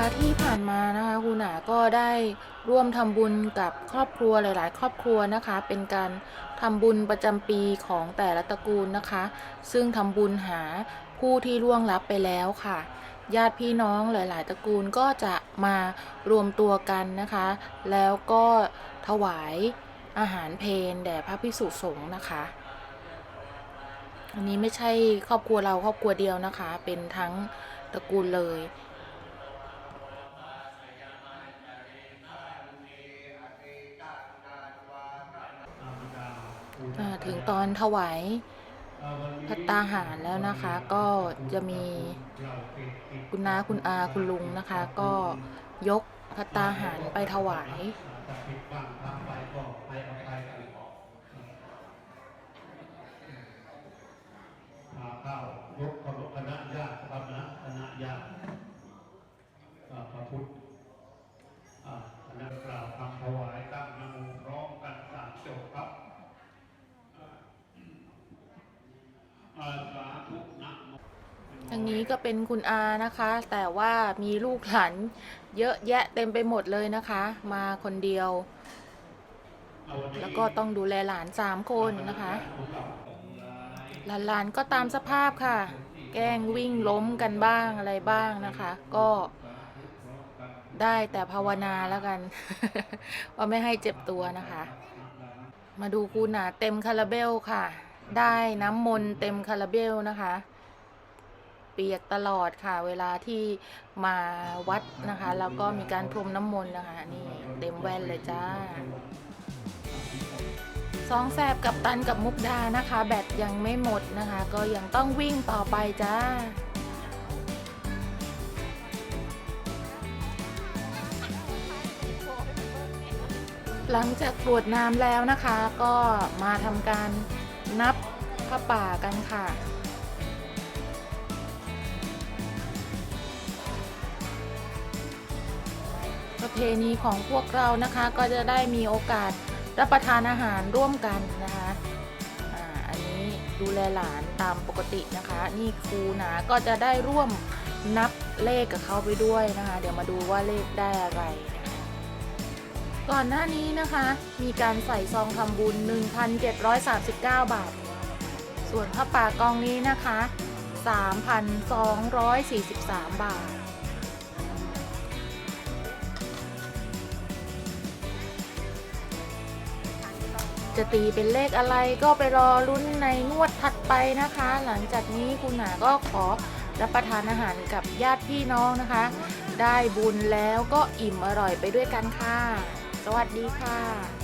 าห์ที่ผ่านมานะคะคุณหนาก็ได้ร่วมทำบุญกับครอบครัวหลาย ๆ ครอบครัวนะคะ เป็นการทำบุญประจำปีของแต่ละตระกูลนะคะ ซึ่งทำบุญหาผู้ที่ล่วงลับไปแล้วค่ะ ญาติพี่น้องหลาย ๆ ตระกูลก็จะมารวมตัวกันนะคะ แล้วก็ถวายอาหารเพลแด่พระภิกษุสงฆ์นะคะ อันนี้ไม่ใช่ครอบครัวเราครอบครัวเดียวนะคะ เป็นทั้งตระกูลเลย ถึงตอนถวายพัตตาหารแล้วนะคะ ก็จะมีคุณน้าคุณอาคุณลุงนะคะ ก็ยกพัตตาหารไปถวายพาเข้ายกคณะญาติครับนะคณะญาติพระพุทธคณะกล่าวคำถวายตั้งนะโมพร้อมกันสามจบครับอ่าสาธุนะโม ทางนี้ก็เป็นคุณอานะคะ แต่ว่ามีลูกหลานเยอะแยะเต็มไปหมดเลยนะคะ มาคนเดียวเอาวันนี้แล้วก็ต้องดูแลหลานสามคนนะคะ หลานๆก็ตามสภาพค่ะ แกล้งวิ่งล้มกันบ้างอะไรบ้างนะคะ ก็ได้แต่ภาวนาแล้วกัน ว่าไม่ให้เจ็บตัวนะคะ มาดูคูหนาเต็มคาราเบลค่ะ ได้น้ำมนต์เต็มคาราเบลนะคะ เปียกตลอดค่ะ เวลาที่มาวัดนะคะ แล้วก็มีการพรมน้ำมนต์นะคะ นี่เต็มแว่นเลยจ้าสองแสบกับตันกับมุกดานะคะ แบตยังไม่หมดนะคะ ก็ยังต้องวิ่งต่อไปจ้าหลังจากกรวดน้ำแล้วนะคะ ก็มาทำการ นับผ้าป่ากันค่ะ ประเพณีของพวกเรานะคะก็จะได้มีโอกาสรับประทานอาหารร่วมกันนะคะอันนี้ดูแลหลานตามปกตินะคะ นี่ครูนาก็จะได้ร่วมนับเลขกับเขาไปด้วยนะคะ เดี๋ยวมาดูว่าเลขได้อะไรนะคะ ก่อนหน้านี้นะคะ มีการใส่ซองทำบุญ 1,739 บาท ส่วนผ้าป่ากองนี้นะคะ 3,243 บาท จะตีเป็นเลขอะไรก็ไปรอลุ้นในงวดถัดไปนะคะ หลังจากนี้คุณหนาก็ขอรับประทานอาหารกับญาติพี่น้องนะคะ ได้บุญแล้วก็อิ่มอร่อยไปด้วยกันค่ะ สวัสดีค่ะ